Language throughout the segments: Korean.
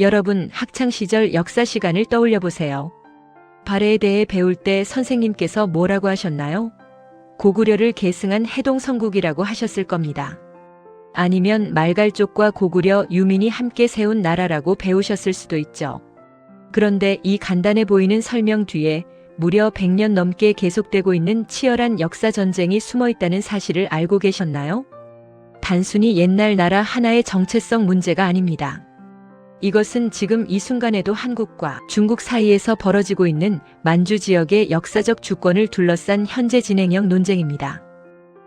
여러분 학창시절 역사 시간을 떠올려 보세요. 발해에 대해 배울 때 선생님께서 뭐라고 하셨나요? 고구려를 계승한 해동성국이라고 하셨을 겁니다. 아니면 말갈족과 고구려 유민이 함께 세운 나라라고 배우셨을 수도 있죠. 그런데 이 간단해 보이는 설명 뒤에 무려 100년 넘게 계속되고 있는 치열한 역사 전쟁이 숨어 있다는 사실을 알고 계셨나요? 단순히 옛날 나라 하나의 정체성 문제가 아닙니다. 이것은 지금 이 순간에도 한국과 중국 사이에서 벌어지고 있는 만주 지역의 역사적 주권을 둘러싼 현재 진행형 논쟁입니다.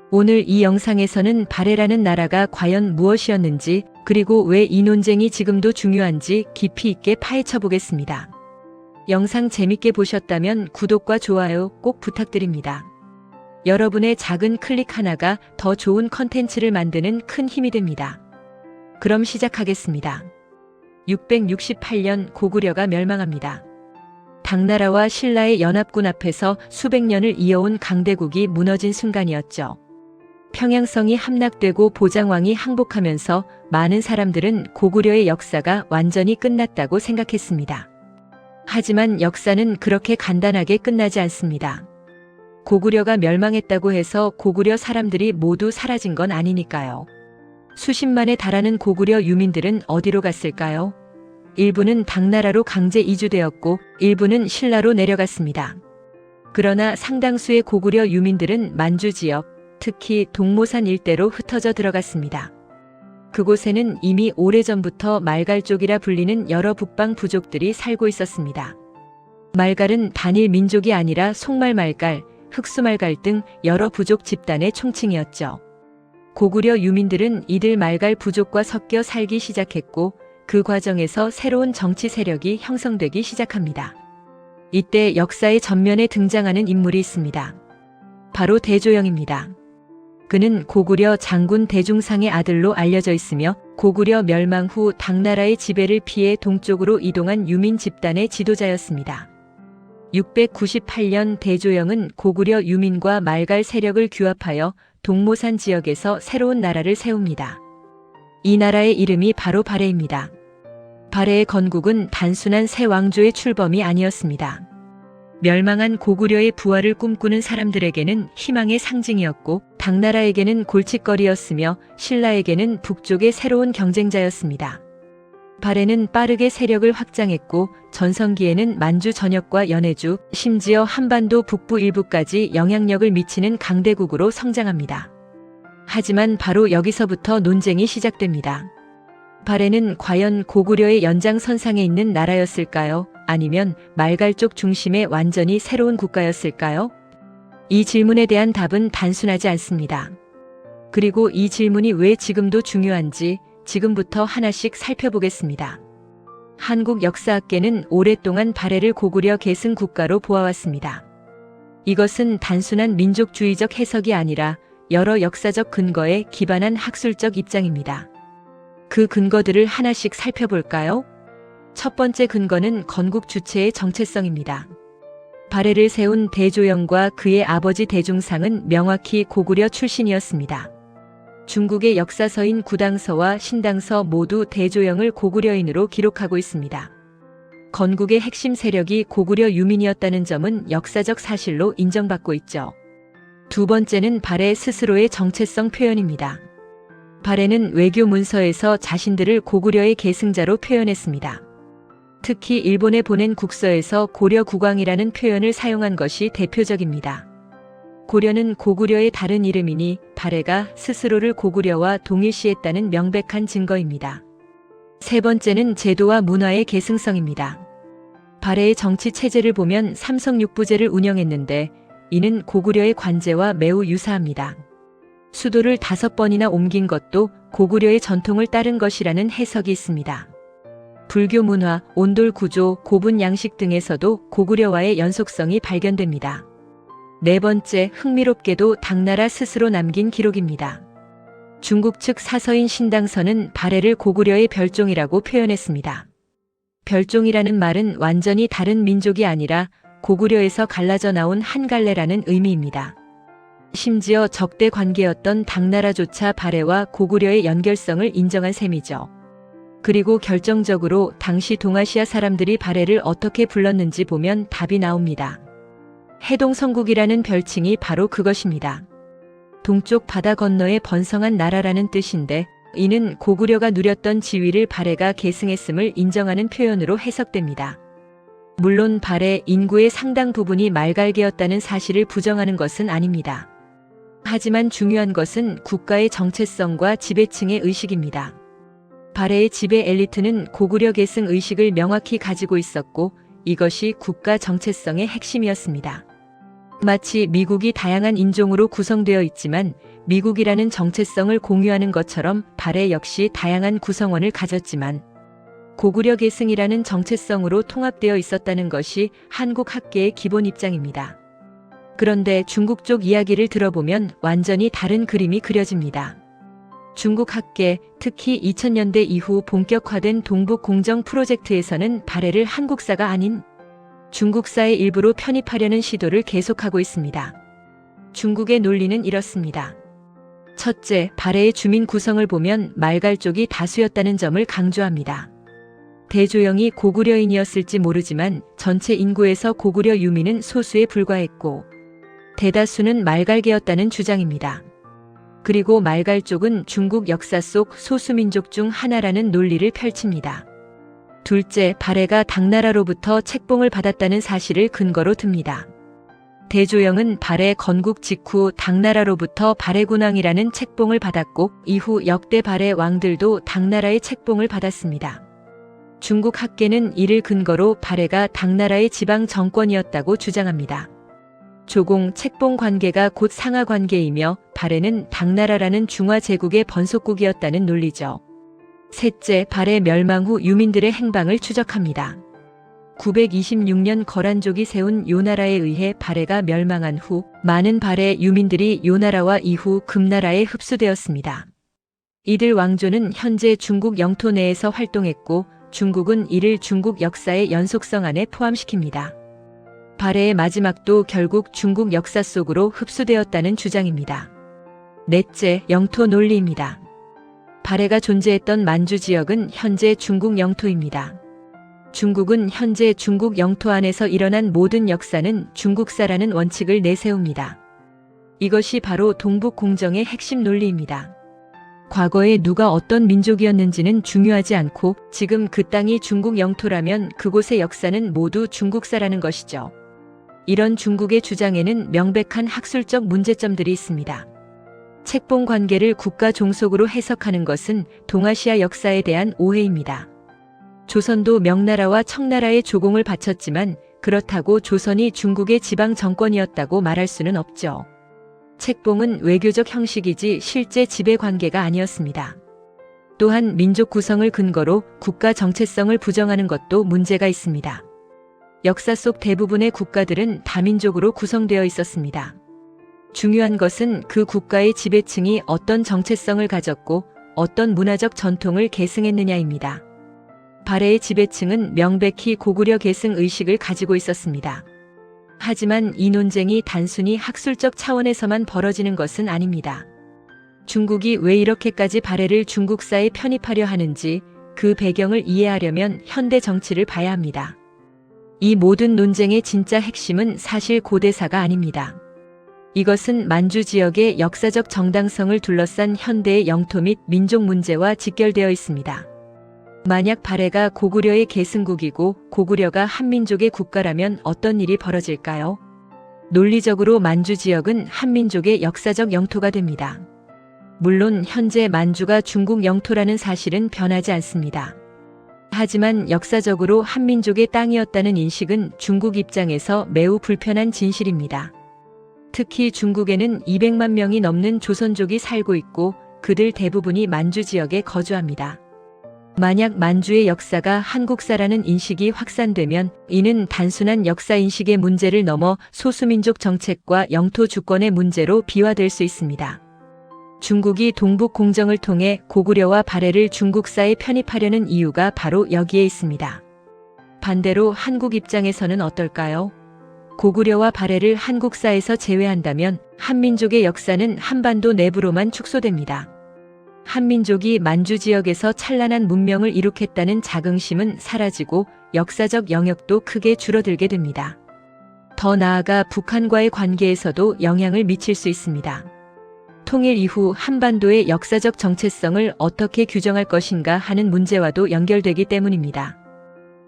오늘 이 영상에서는 발해라는 나라가 과연 무엇이었는지 그리고 왜 이 논쟁이 지금도 중요한지 깊이 있게 파헤쳐 보겠습니다. 영상 재밌게 보셨다면 구독과 좋아요 꼭 부탁드립니다. 여러분의 작은 클릭 하나가 더 좋은 컨텐츠를 만드는 큰 힘이 됩니다. 그럼 시작하겠습니다. 668년 고구려가 멸망합니다. 당나라와 신라의 연합군 앞에서 수백 년을 이어온 강대국이 무너진 순간이었죠. 평양성이 함락되고 보장왕이 항복하면서 많은 사람들은 고구려의 역사가 완전히 끝났다고 생각했습니다. 하지만 역사는 그렇게 간단하게 끝나지 않습니다. 고구려가 멸망했다고 해서 고구려 사람들이 모두 사라진 건 아니니까요. 수십만에 달하는 고구려 유민들은 어디로 갔을까요? 일부는 당나라로 강제 이주되었고 일부는 신라로 내려갔습니다. 그러나 상당수의 고구려 유민들은 만주 지역, 특히 동모산 일대로 흩어져 들어갔습니다. 그곳에는 이미 오래전부터 말갈족이라 불리는 여러 북방 부족들이 살고 있었습니다. 말갈은 단일 민족이 아니라 송말 말갈, 흑수말갈 등 여러 부족 집단의 총칭이었죠. 고구려 유민들은 이들 말갈 부족과 섞여 살기 시작했고 그 과정에서 새로운 정치 세력이 형성되기 시작합니다. 이때 역사의 전면에 등장하는 인물이 있습니다. 바로 대조영입니다. 그는 고구려 장군 대중상의 아들로 알려져 있으며 고구려 멸망 후 당나라의 지배를 피해 동쪽으로 이동한 유민 집단의 지도자였습니다. 698년 대조영은 고구려 유민과 말갈 세력을 규합하여 동모산 지역에서 새로운 나라를 세웁니다. 이 나라의 이름이 바로 발해입니다. 발해의 건국은 단순한 새 왕조의 출범이 아니었습니다. 멸망한 고구려의 부활을 꿈꾸는 사람들에게는 희망의 상징이었고 당나라에게는 골칫거리였으며 신라에게는 북쪽의 새로운 경쟁자였습니다. 발해는 빠르게 세력을 확장했고 전성기에는 만주 전역과 연해주, 심지어 한반도 북부 일부까지 영향력을 미치는 강대국으로 성장합니다. 하지만 바로 여기서부터 논쟁이 시작됩니다. 발해는 과연 고구려의 연장선상에 있는 나라였을까요? 아니면 말갈족 중심의 완전히 새로운 국가였을까요? 이 질문에 대한 답은 단순하지 않습니다. 그리고 이 질문이 왜 지금도 중요한지 지금부터 하나씩 살펴보겠습니다. 한국 역사학계는 오랫동안 발해를 고구려 계승 국가로 보아왔습니다. 이것은 단순한 민족주의적 해석이 아니라 여러 역사적 근거에 기반한 학술적 입장입니다. 그 근거들을 하나씩 살펴볼까요? 첫 번째 근거는 건국 주체의 정체성입니다. 발해를 세운 대조영과 그의 아버지 대중상은 명확히 고구려 출신이었습니다. 중국의 역사서인 구당서와 신당서 모두 대조영을 고구려인으로 기록하고 있습니다. 건국의 핵심 세력이 고구려 유민이었다는 점은 역사적 사실로 인정받고 있죠. 두 번째는 발해 스스로의 정체성 표현입니다. 발해는 외교 문서에서 자신들을 고구려의 계승자로 표현했습니다. 특히 일본에 보낸 국서에서 고려 국왕이라는 표현을 사용한 것이 대표적입니다. 고려는 고구려의 다른 이름이니 발해가 스스로를 고구려와 동일시했다는 명백한 증거입니다. 세 번째는 제도와 문화의 계승성입니다. 발해의 정치 체제를 보면 삼성육부제를 운영했는데 이는 고구려의 관제와 매우 유사합니다. 수도를 다섯 번이나 옮긴 것도 고구려의 전통을 따른 것이라는 해석이 있습니다. 불교 문화, 온돌 구조, 고분 양식 등에서도 고구려와의 연속성이 발견됩니다. 네 번째, 흥미롭게도 당나라 스스로 남긴 기록입니다. 중국 측 사서인 신당서는 발해를 고구려의 별종이라고 표현했습니다. 별종이라는 말은 완전히 다른 민족이 아니라 고구려에서 갈라져 나온 한 갈래라는 의미입니다. 심지어 적대 관계였던 당나라조차 발해와 고구려의 연결성을 인정한 셈이죠. 그리고 결정적으로 당시 동아시아 사람들이 발해를 어떻게 불렀는지 보면 답이 나옵니다. 해동성국이라는 별칭이 바로 그것입니다. 동쪽 바다 건너에 번성한 나라라는 뜻인데 이는 고구려가 누렸던 지위를 발해가 계승했음을 인정하는 표현으로 해석됩니다. 물론 발해 인구의 상당 부분이 말갈개였다는 사실을 부정하는 것은 아닙니다. 하지만 중요한 것은 국가의 정체성과 지배층의 의식입니다. 발해의 지배 엘리트는 고구려 계승 의식을 명확히 가지고 있었고 이것이 국가 정체성의 핵심이었습니다. 마치 미국이 다양한 인종으로 구성되어 있지만 미국이라는 정체성을 공유하는 것처럼 발해 역시 다양한 구성원을 가졌지만 고구려 계승이라는 정체성으로 통합되어 있었다는 것이 한국 학계의 기본 입장입니다. 그런데 중국 쪽 이야기를 들어보면 완전히 다른 그림이 그려집니다. 중국 학계, 특히 2000년대 이후 본격화된 동북 공정 프로젝트에서는 발해를 한국사가 아닌 중국사의 일부로 편입하려는 시도를 계속하고 있습니다. 중국의 논리는 이렇습니다. 첫째, 발해의 주민 구성을 보면 말갈 쪽이 다수였다는 점을 강조합니다. 대조영이 고구려인이었을지 모르지만 전체 인구에서 고구려 유민은 소수에 불과했고 대다수는 말갈계였다는 주장입니다. 그리고 말갈 쪽은 중국 역사 속 소수민족 중 하나라는 논리를 펼칩니다. 둘째, 발해가 당나라로부터 책봉을 받았다는 사실을 근거로 듭니다. 대조영은 발해 건국 직후 당나라로부터 발해군왕이라는 책봉을 받았고 이후 역대 발해 왕들도 당나라의 책봉을 받았습니다. 중국 학계는 이를 근거로 발해가 당나라의 지방 정권이었다고 주장합니다. 조공 책봉 관계가 곧 상하 관계이며 발해는 당나라라는 중화 제국의 번속국이었다는 논리죠. 셋째, 발해 멸망 후 유민들의 행방을 추적합니다. 926년 거란족이 세운 요나라에 의해 발해가 멸망한 후 많은 발해 유민들이 요나라와 이후 금나라에 흡수되었습니다. 이들 왕조는 현재 중국 영토 내에서 활동했고 중국은 이를 중국 역사의 연속성 안에 포함시킵니다. 발해의 마지막도 결국 중국 역사 속으로 흡수되었다는 주장입니다. 넷째, 영토 논리입니다. 발해가 존재했던 만주 지역은 현재 중국 영토입니다. 중국은 현재 중국 영토 안에서 일어난 모든 역사는 중국사라는 원칙을 내세웁니다. 이것이 바로 동북 공정의 핵심 논리입니다. 과거에 누가 어떤 민족이었는지는 중요하지 않고 지금 그 땅이 중국 영토라면 그곳의 역사는 모두 중국사라는 것이죠. 이런 중국의 주장에는 명백한 학술적 문제점들이 있습니다. 책봉 관계를 국가 종속으로 해석하는 것은 동아시아 역사에 대한 오해입니다. 조선도 명나라와 청나라의 조공을 바쳤지만 그렇다고 조선이 중국의 지방 정권이었다고 말할 수는 없죠. 책봉은 외교적 형식이지 실제 지배 관계가 아니었습니다. 또한 민족 구성을 근거로 국가 정체성을 부정하는 것도 문제가 있습니다. 역사 속 대부분의 국가들은 다민족으로 구성되어 있었습니다. 중요한 것은 그 국가의 지배층이 어떤 정체성을 가졌고 어떤 문화적 전통을 계승했느냐입니다. 발해의 지배층은 명백히 고구려 계승 의식을 가지고 있었습니다. 하지만 이 논쟁이 단순히 학술적 차원에서만 벌어지는 것은 아닙니다. 중국이 왜 이렇게까지 발해를 중국사에 편입하려 하는지 그 배경을 이해하려면 현대 정치를 봐야 합니다. 이 모든 논쟁의 진짜 핵심은 사실 고대사가 아닙니다. 이것은 만주 지역의 역사적 정당성을 둘러싼 현대의 영토 및 민족 문제와 직결되어 있습니다. 만약 발해가 고구려의 계승국이고 고구려가 한민족의 국가라면 어떤 일이 벌어질까요? 논리적으로 만주 지역은 한민족의 역사적 영토가 됩니다. 물론 현재 만주가 중국 영토라는 사실은 변하지 않습니다. 하지만 역사적으로 한민족의 땅이었다는 인식은 중국 입장에서 매우 불편한 진실입니다. 특히 중국에는 200만 명이 넘는 조선족이 살고 있고 그들 대부분이 만주 지역에 거주합니다. 만약 만주의 역사가 한국사라는 인식이 확산되면 이는 단순한 역사 인식의 문제를 넘어 소수민족 정책과 영토 주권의 문제로 비화될 수 있습니다. 중국이 동북 공정을 통해 고구려와 발해를 중국사에 편입하려는 이유가 바로 여기에 있습니다. 반대로 한국 입장에서는 어떨까요? 고구려와 발해를 한국사에서 제외한다면 한민족의 역사는 한반도 내부로만 축소됩니다. 한민족이 만주 지역에서 찬란한 문명을 이룩했다는 자긍심은 사라지고 역사적 영역도 크게 줄어들게 됩니다. 더 나아가 북한과의 관계에서도 영향을 미칠 수 있습니다. 통일 이후 한반도의 역사적 정체성을 어떻게 규정할 것인가 하는 문제와도 연결되기 때문입니다.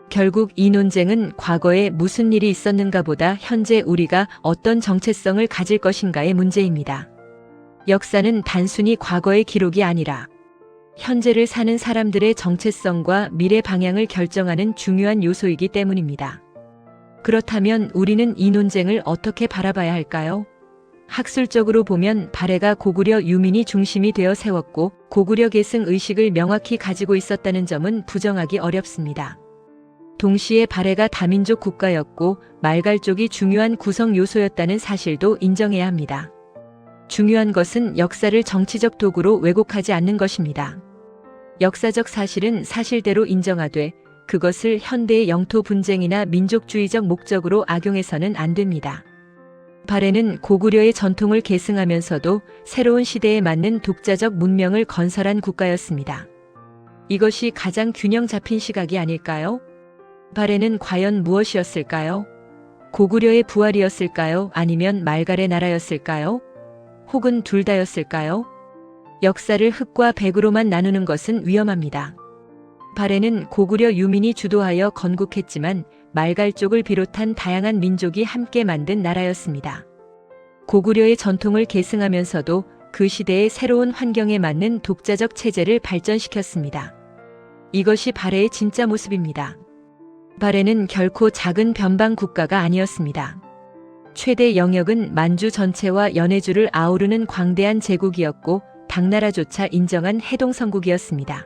결국 이 논쟁은 과거에 무슨 일이 있었는가 보다 현재 우리가 어떤 정체성을 가질 것인가의 문제입니다. 역사는 단순히 과거의 기록이 아니라 현재를 사는 사람들의 정체성과 미래 방향을 결정하는 중요한 요소이기 때문입니다. 그렇다면 우리는 이 논쟁을 어떻게 바라봐야 할까요? 학술적으로 보면 발해가 고구려 유민이 중심이 되어 세웠고 고구려 계승 의식을 명확히 가지고 있었다는 점은 부정하기 어렵습니다. 동시에 발해가 다민족 국가였고 말갈 쪽이 중요한 구성 요소였다는 사실도 인정해야 합니다. 중요한 것은 역사를 정치적 도구로 왜곡하지 않는 것입니다. 역사적 사실은 사실대로 인정하되 그것을 현대의 영토 분쟁이나 민족주의적 목적으로 악용해서는 안 됩니다. 발해는 고구려의 전통을 계승하면서도 새로운 시대에 맞는 독자적 문명을 건설한 국가였습니다. 이것이 가장 균형 잡힌 시각이 아닐까요? 발해는 과연 무엇이었을까요? 고구려의 부활이었을까요? 아니면 말갈의 나라였을까요? 혹은 둘 다였을까요? 역사를 흑과 백으로만 나누는 것은 위험합니다. 발해는 고구려 유민이 주도하여 건국했지만 말갈 쪽을 비롯한 다양한 민족이 함께 만든 나라였습니다. 고구려의 전통을 계승하면서도 그 시대의 새로운 환경에 맞는 독자적 체제를 발전시켰습니다. 이것이 발해의 진짜 모습입니다. 발해는 결코 작은 변방 국가가 아니었습니다. 최대 영역은 만주 전체와 연해주를 아우르는 광대한 제국이었고 당나라조차 인정한 해동성국이었습니다.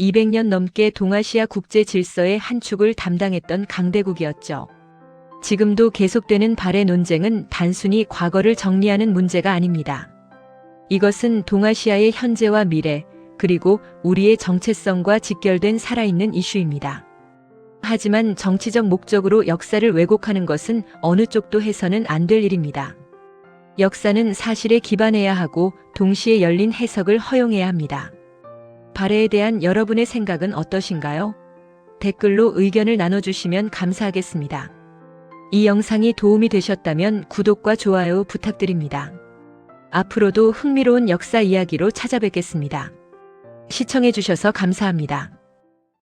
200년 넘게 동아시아 국제 질서의 한 축을 담당했던 강대국이었죠. 지금도 계속되는 발해 논쟁은 단순히 과거를 정리하는 문제가 아닙니다. 이것은 동아시아의 현재와 미래, 그리고 우리의 정체성과 직결된 살아있는 이슈입니다. 하지만 정치적 목적으로 역사를 왜곡하는 것은 어느 쪽도 해서는 안 될 일입니다. 역사는 사실에 기반해야 하고 동시에 열린 해석을 허용해야 합니다. 발해에 대한 여러분의 생각은 어떠신가요? 댓글로 의견을 나눠주시면 감사하겠습니다. 이 영상이 도움이 되셨다면 구독과 좋아요 부탁드립니다. 앞으로도 흥미로운 역사 이야기로 찾아뵙겠습니다. 시청해주셔서 감사합니다.